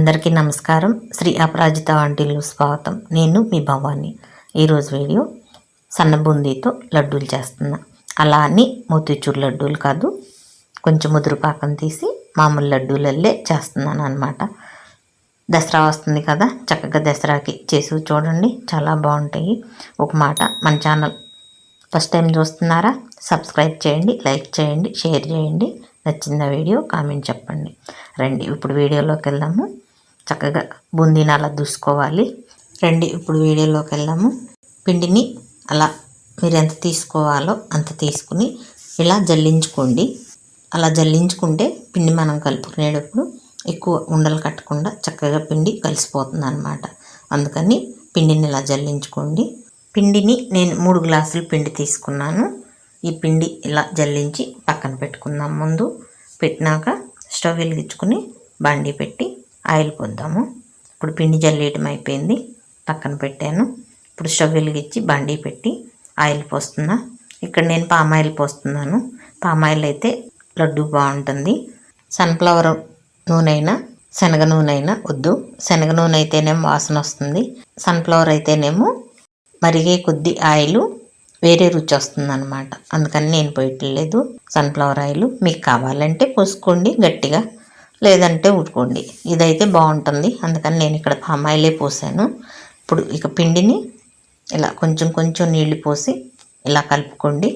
అందరికీ నమస్కారం. శ్రీ అపరాజిత వంటిల్లు స్వాగతం. నేను మీ భవాని. ఈరోజు వీడియో సన్న బూందీతో లడ్డూలు చేస్తున్నా. అలా అని మోతీచూర్ లడ్డూలు కాదు కొంచెం ముదురు పాకం తీసి మామూలు లడ్డూలల్లే చేస్తున్నాను అనమాట దసరా వస్తుంది కదా చక్కగా దసరాకి చేసి చూడండి. చాలా బాగుంటాయి. ఒక మాట మన ఛానల్ ఫస్ట్ టైం చూస్తున్నారా? సబ్స్క్రైబ్ చేయండి లైక్ చేయండి షేర్ చేయండి. నచ్చిన వీడియో కామెంట్ చెప్పండి. రండి ఇప్పుడు వీడియోలోకి వెళ్దాము. చక్కగా బూందీని అలా దూసుకోవాలి. రండి ఇప్పుడు వీడియోలోకి వెళ్దాము. పిండిని అలా మీరు ఎంత తీసుకోవాలో అంత తీసుకుని ఇలా జల్లించుకోండి. అలా జల్లించుకుంటే పిండి మనం కలుపుకునేటప్పుడు ఎక్కువ ఉండలు కట్టకుండా చక్కగా పిండి కలిసిపోతుంది అనమాట అందుకని పిండిని ఇలా జల్లించుకోండి. పిండిని నేను మూడు గ్లాసులు పిండి తీసుకున్నాను. ఈ పిండి ఇలా జల్లించి పక్కన పెట్టుకుందాం ముందు. పెట్టినాక స్టవ్ వెలిగించుకుని బండి పెట్టి ఆయిల్ పోద్దాము. ఇప్పుడు పిండి జల్లేయటం అయిపోయింది. పక్కన పెట్టాను. ఇప్పుడు స్టవ్ వెలిగించి బండి పెట్టి ఆయిల్ పోస్తున్నా. ఇక్కడ నేను పామ్ ఆయిల్ పోస్తున్నాను. పామ్ ఆయిల్ అయితే లడ్డు బాగుంటుంది. సన్ఫ్లవర్ నూనె అయినా శనగ నూనె అయినా వద్దు. శనగ నూనె అయితేనేమో వాసన వస్తుంది. సన్ఫ్లవర్ అయితేనేమో మరిగే కొద్ది ఆయిల్ వేరే రుచి వస్తుంది అనమాట అందుకని నేను పోయట్లేదు సన్ఫ్లవర్ ఆయిల్ మీకు కావాలంటే పోసుకోండి గట్టిగా. లేదంటే ఉట్టుకోండి ఇదైతే బాగుంటుంది. అందుకని నేను ఇక్కడ పామ్ ఆయిలే పోసాను. ఇప్పుడు ఇక పిండిని ఇలా కొంచెం కొంచెం నీళ్ళు పోసి ఇలా కలుపుకోండి.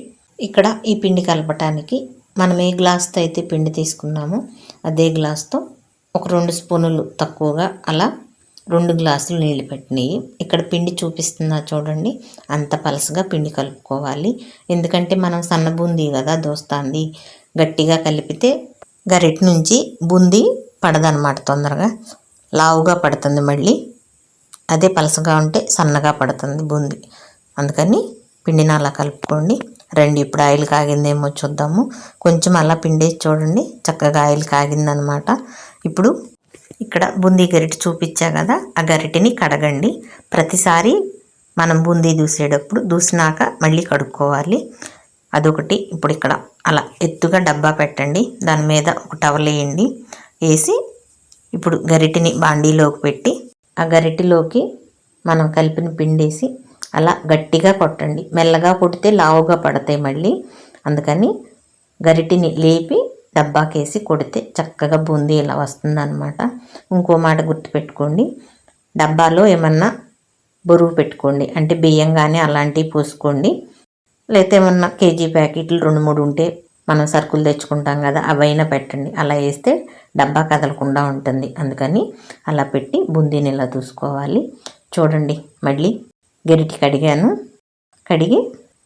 ఇక్కడ ఈ పిండి కలపటానికి మనం ఏ గ్లాస్తో అయితే పిండి తీసుకున్నామో అదే గ్లాస్తో ఒక రెండు స్పూనులు తక్కువగా అలా రెండు గ్లాసులు నీళ్ళు పెట్టినాయి ఇక్కడ పిండి చూపిస్తున్నా చూడండి. అంత పలసగా పిండి కలుపుకోవాలి. ఎందుకంటే మనం సన్నబూంది కదా దోస్తాంది. గట్టిగా కలిపితే గరిటి నుంచి బుంది పడదనమాట తొందరగా. లావుగా పడుతుంది మళ్ళీ. అదే పలసగా ఉంటే సన్నగా పడుతుంది బూంది. అందుకని పిండిని అలా కలుపుకోండి. రండి ఇప్పుడు ఆయిల్ కాగిందేమో చూద్దాము. కొంచెం అలా పిండేసి చూడండి. చక్కగా ఆయిల్ కాగిందనమాట ఇప్పుడు ఇక్కడ బూందీ గరిటె చూపించా కదా ఆ గరిటెని కడగండి. ప్రతిసారి మనం బూందీ దూసేటప్పుడు దూసినాక మళ్ళీ కడుక్కోవాలి. అదొకటి. ఇప్పుడు ఇక్కడ అలా ఎత్తుగా డబ్బా పెట్టండి. దాని మీద ఒక టవల్ వేయండి. వేసి ఇప్పుడు గరిటిని బాండీలోకి పెట్టి ఆ గరిటెలోకి మనం కలిపిన పిండేసి అలా గట్టిగా కొట్టండి. మెల్లగా కొడితే లావుగా పడతాయి మళ్ళీ. అందుకని గరిటిని లేపి డబ్బాకేసి కొడితే చక్కగా బూందీ ఇలా వస్తుందన్నమాట. ఇంకో మాట గుర్తుపెట్టుకోండి. డబ్బాలో ఏమన్నా బరువు పెట్టుకోండి. అంటే బియ్యం కానీ అలాంటివి పోసుకోండి. లేకపోతే ఏమన్నా కేజీ ప్యాకెట్లు రెండు మూడు ఉంటే మనం సరుకులు తెచ్చుకుంటాం కదా అవైనా పెట్టండి. అలా వేస్తే డబ్బా కదలకుండా ఉంటుంది. అందుకని అలా పెట్టి బూందీని ఇలా చూసుకోవాలి చూడండి మళ్ళీ గరిటి కడిగాను. కడిగి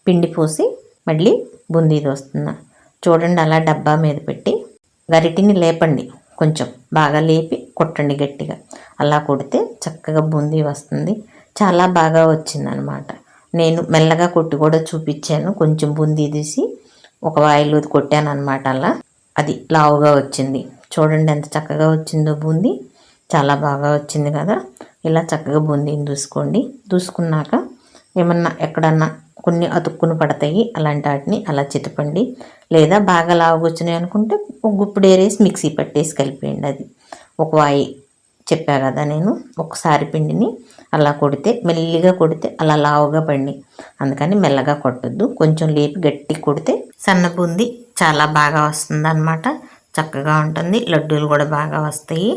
పిండి పోసి మళ్ళీ బుందీ దోస్తున్నా చూడండి అలా డబ్బా మీద పెట్టి గరిటిని లేపండి. కొంచెం బాగా లేపి కొట్టండి గట్టిగా. అలా కొడితే చక్కగా బూందీ వస్తుంది. చాలా బాగా వచ్చిందనమాట. నేను మెల్లగా కొట్టి కూడా చూపించాను. కొంచెం బూందీ తీసి ఒక వాయిల్ కొట్టాను అనమాట అలా. అది లావుగా వచ్చింది. చూడండి ఎంత చక్కగా వచ్చిందో బూందీ. చాలా బాగా వచ్చింది కదా. ఇలా చక్కగా బూందీని దూసుకోండి. దూసుకున్నాక ఏమన్నా ఎక్కడన్నా కొన్ని అతుక్కుని పడతాయి అలాంటి వాటిని అలా చితపండి. లేదా బాగా లావుగొచ్చినాయి అనుకుంటే ఒక గుప్పుడు ఏరేసి మిక్సీ పట్టేసి కలిపేయండి అది. ఒక వాయి చెప్పా కదా నేను ఒకసారి పిండిని అలా కొడితే మెల్లిగా కొడితే అలా లావుగా పండి. అందుకని మెల్లగా కొట్టద్దు. కొంచెం లేపి గట్టి కొడితే సన్న బూంది చాలా బాగా వస్తుంది అనమాట చక్కగా ఉంటుంది. లడ్డూలు కూడా బాగా వస్తాయి.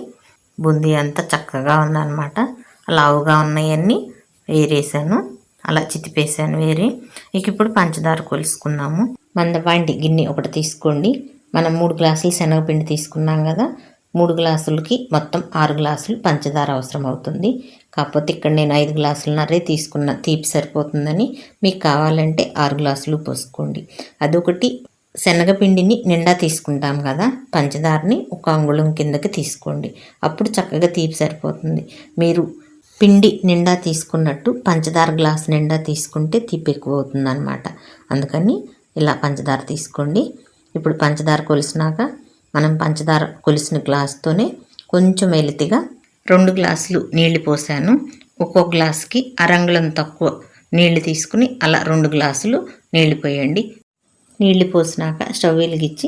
బూందీ అంతా చక్కగా ఉందన్నమాట. లావుగా ఉన్నాయన్నీ వేరేసాను. అలా చితిపేసాను వేరే. ఇక ఇప్పుడు పంచదార కొలుసుకున్నాము మందపాంటి గిన్నె ఒకటి తీసుకోండి. మనం మూడు గ్లాసులు శనగపిండి తీసుకున్నాం కదా మూడు గ్లాసులకి మొత్తం ఆరు గ్లాసులు పంచదార అవసరం అవుతుంది కాకపోతే ఇక్కడ నేను ఐదు గ్లాసులన్నరే తీసుకున్న తీపి సరిపోతుందని మీకు కావాలంటే ఆరు గ్లాసులు పోసుకోండి. అదొకటి శనగపిండిని నిండా తీసుకుంటాం కదా పంచదారని ఒక అంగుళం కిందకి తీసుకోండి. అప్పుడు చక్కగా తీపి సరిపోతుంది. మీరు పిండి నిండా తీసుకున్నట్టు పంచదార గ్లాస్ నిండా తీసుకుంటే తీపి ఎక్కువ అవుతుందన్నమాట అందుకని ఇలా పంచదార తీసుకోండి. ఇప్పుడు పంచదార కొలిసినాక మనం పంచదార కొలిసిన గ్లాస్తోనే కొంచెం వెలితిగా రెండు గ్లాసులు నీళ్ళు పోసాను. ఒక్కో గ్లాస్కి అరంగుళం తక్కువ నీళ్ళు తీసుకుని అలా రెండు గ్లాసులు నీళ్ళు పోయండి. నీళ్ళు పోసినాక స్టవ్ వెలిగించి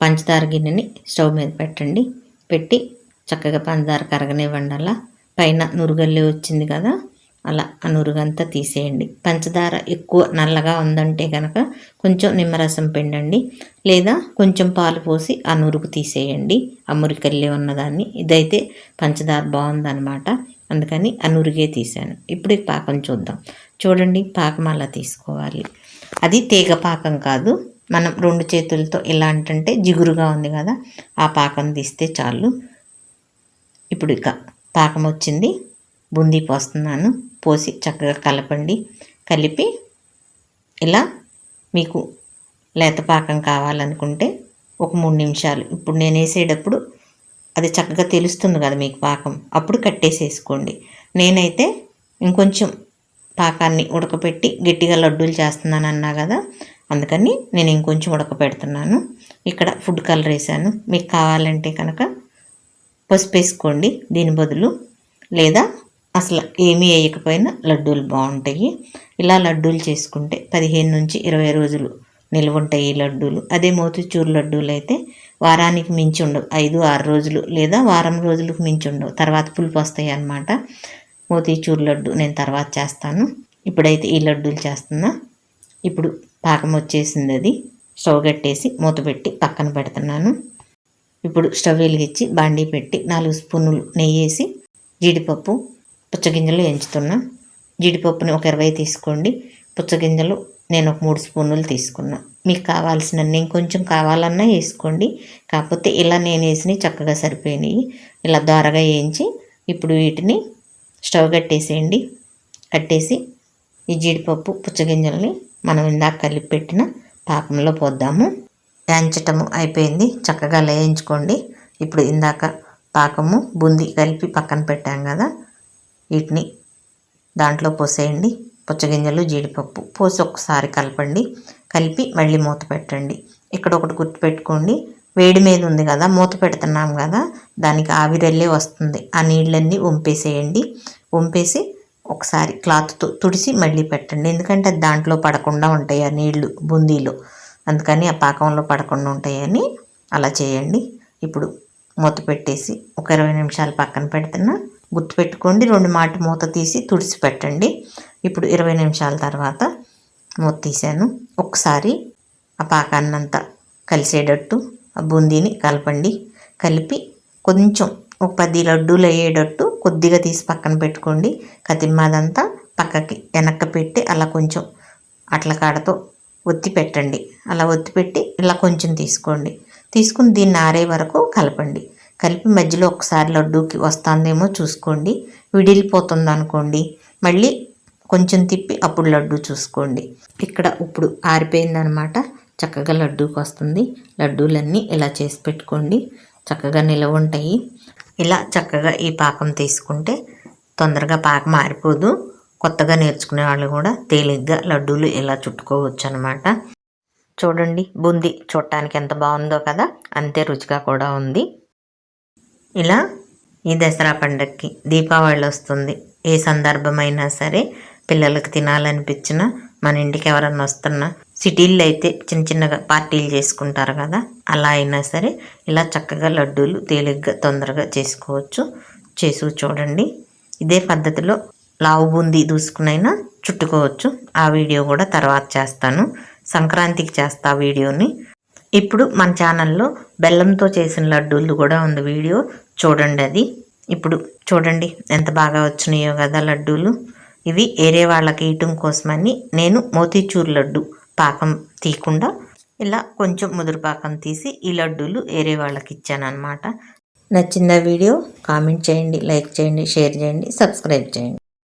పంచదార గిన్నెని స్టవ్ మీద పెట్టండి. పెట్టి చక్కగా పంచదార కరగనివ్వండి అలా. పైన నురుగల్లి వచ్చింది కదా అలా ఆ నురుగంతా తీసేయండి. పంచదార ఎక్కువ నల్లగా ఉందంటే కనుక కొంచెం నిమ్మరసం పిండండి. లేదా కొంచెం పాలు పోసి ఆ నురుగు తీసేయండి. ఆ మురికల్లి ఉన్నదాన్ని. ఇదైతే పంచదార బాగుందనమాట అందుకని ఆ నురుగే తీసాను. ఇప్పుడు పాకం చూద్దాం. చూడండి పాకం అలా తీసుకోవాలి. అది తీగ పాకం కాదు. మనం రెండు చేతులతో ఎలా అంటే జిగురుగా ఉంది కదా ఆ పాకం తీస్తే చాలు. ఇప్పుడు ఇక పాకం వచ్చింది. బుందీ పోస్తున్నాను. పోసి చక్కగా కలపండి. కలిపి ఇలా మీకు లేత పాకం కావాలనుకుంటే ఒక మూడు నిమిషాలు. ఇప్పుడు నేను వేసేటప్పుడు అది చక్కగా తెలుస్తుంది కదా మీకు పాకం. అప్పుడు కట్టేసేసుకోండి. నేనైతే ఇంకొంచెం పాకాన్ని ఉడకపెట్టి గట్టిగా లడ్డూలు చేస్తున్నాను అన్నా కదా. అందుకని నేను ఇంకొంచెం ఉడకపెడుతున్నాను. ఇక్కడ ఫుడ్ కలర్ వేసాను మీకు కావాలంటే కనుక పసుపు వేసుకోండి. దీని బదులు లేదా అసలు ఏమీ వేయకపోయినా లడ్డూలు బాగుంటాయి. ఇలా లడ్డూలు చేసుకుంటే పదిహేను నుంచి ఇరవై రోజులు నిల్వ ఉంటాయి ఈ లడ్డూలు. అదే మోతిచూరు లడ్డూలు అయితే వారానికి మించి ఉండవు. ఐదు ఆరు రోజులు లేదా వారం రోజులకు మించి ఉండవు. తర్వాత పులుపు వస్తాయి అన్నమాట. మోతిచూరు లడ్డు నేను తర్వాత చేస్తాను. ఇప్పుడైతే ఈ లడ్డూలు చేస్తున్నా. ఇప్పుడు పాకం వచ్చేసింది అది. స్టవ్ కట్టేసి మూత పెట్టి పక్కన పెడుతున్నాను. ఇప్పుడు స్టవ్ వెలిగించి బాండీ పెట్టి నాలుగు స్పూన్లు నెయ్యి వేసి జీడిపప్పు పుచ్చగింజలు ఎంచుతున్నా. జీడిపప్పుని ఒక ఇరవై తీసుకోండి. పుచ్చగింజలు నేను ఒక మూడు స్పూన్లు తీసుకున్నా. మీకు కావాల్సిన ఇంకొంచెం కావాలన్నా వేసుకోండి. కాకపోతే ఇలా నేను వేసినవి చక్కగా సరిపోయినాయి. ఇలా దోరగా వేయించి ఇప్పుడు వీటిని స్టవ్ కట్టేసేయండి. కట్టేసి ఈ జీడిపప్పు పుచ్చగింజల్ని మనం ఇందాక కలిపి పెట్టిన పాకంలో పోద్దాము. వేయించటము అయిపోయింది. చక్కగా లేయించుకోండి ఇప్పుడు ఇందాక పాకము బుంది కలిపి పక్కన పెట్టాం కదా. వీటిని దాంట్లో పోసేయండి. పుచ్చగింజలు జీడిపప్పు పోసి ఒకసారి కలపండి. కలిపి మళ్ళీ మూత పెట్టండి. ఇక్కడ ఒకటి గుర్తుపెట్టుకోండి. వేడి మీద ఉంది కదా మూత పెడుతున్నాం కదా దానికి ఆవిరెళ్ళే వస్తుంది. ఆ నీళ్ళన్నీ వంపేసేయండి. వంపేసి ఒకసారి క్లాత్తో తుడిసి మళ్ళీ పెట్టండి. ఎందుకంటే దాంట్లో పడకుండా ఉంటాయి ఆ నీళ్ళు బూందీలో. అందుకని ఆ పాకంలో పడకుండా ఉంటాయని అలా చేయండి. ఇప్పుడు మూత పెట్టేసి ఒక ఇరవై నిమిషాలు పక్కన పెడుతున్నా. గుర్తుపెట్టుకోండి. రెండు మాట మూత తీసి తుడిచి పెట్టండి ఇప్పుడు ఇరవై నిమిషాల తర్వాత మూత తీసాను ఒకసారి ఆ పాకాన్నంతా కలిసేటట్టు ఆ బూందీని కలపండి. కలిపి కొంచెం ఒక పది లడ్డూలు అయ్యేటట్టు కొద్దిగా తీసి పక్కన పెట్టుకోండి. కతిమ్మాదంతా పక్కకి వెనక్కి పెట్టి అలా కొంచెం అట్ల కాడతో ఒత్తి పెట్టండి. అలా ఒత్తి పెట్టి ఇలా కొంచెం తీసుకోండి. తీసుకుని దీన్ని ఆరే వరకు కలపండి. కలిపి మధ్యలో ఒకసారి లడ్డూకి వస్తుందేమో చూసుకోండి. విడిలిపోతుంది అనుకోండి మళ్ళీ కొంచెం తిప్పి అప్పుడు లడ్డు చూసుకోండి. ఇక్కడ ఇప్పుడు ఆరిపోయిందనమాట. చక్కగా లడ్డూకి వస్తుంది. లడ్డూలన్నీ ఇలా చేసి పెట్టుకోండి. చక్కగా నిలవ ఉంటాయి. ఇలా చక్కగా ఈ పాకం తీసుకుంటే తొందరగా పాకం ఆరిపోదు. కొత్తగా నేర్చుకునే వాళ్ళు కూడా తేలిగ్గా లడ్డూలు ఇలా చుట్టుకోవచ్చు అనమాట చూడండి బూందీ చూడటానికి ఎంత బాగుందో కదా. అంతే రుచిగా కూడా ఉంది. ఇలా ఈ దసరా పండగకి దీపావళి వస్తుంది. ఏ సందర్భమైనా సరే పిల్లలకు తినాలనిపించిన మన ఇంటికి ఎవరన్నా వస్తున్నా సిటీల్లో అయితే చిన్న చిన్నగా పార్టీలు చేసుకుంటారు కదా అలా అయినా సరే ఇలా చక్కగా లడ్డూలు తేలిగ్గా తొందరగా చేసుకోవచ్చు. చేసి చూడండి. ఇదే పద్ధతిలో లావు బూందీ దూసుకునైనా చుట్టుకోవచ్చు. ఆ వీడియో కూడా తర్వాత చేస్తాను. సంక్రాంతికి చేస్తా వీడియోని. ఇప్పుడు మన ఛానల్లో బెల్లంతో చేసిన లడ్డూలు కూడా ఉంది వీడియో. చూడండి అది. ఇప్పుడు చూడండి ఎంత బాగా వచ్చినాయో కదా లడ్డూలు. ఇవి ఏరే వాళ్ళకి ఇయటం కోసమని నేను మోతీచూర్ లడ్డు పాకం తీయకుండా ఇలా కొంచెం ముదురు పాకం తీసి ఈ లడ్డూలు ఏరే వాళ్ళకి ఇచ్చాను అనమాట నచ్చిందా వీడియో కామెంట్ చేయండి లైక్ చేయండి షేర్ చేయండి సబ్స్క్రైబ్ చేయండి.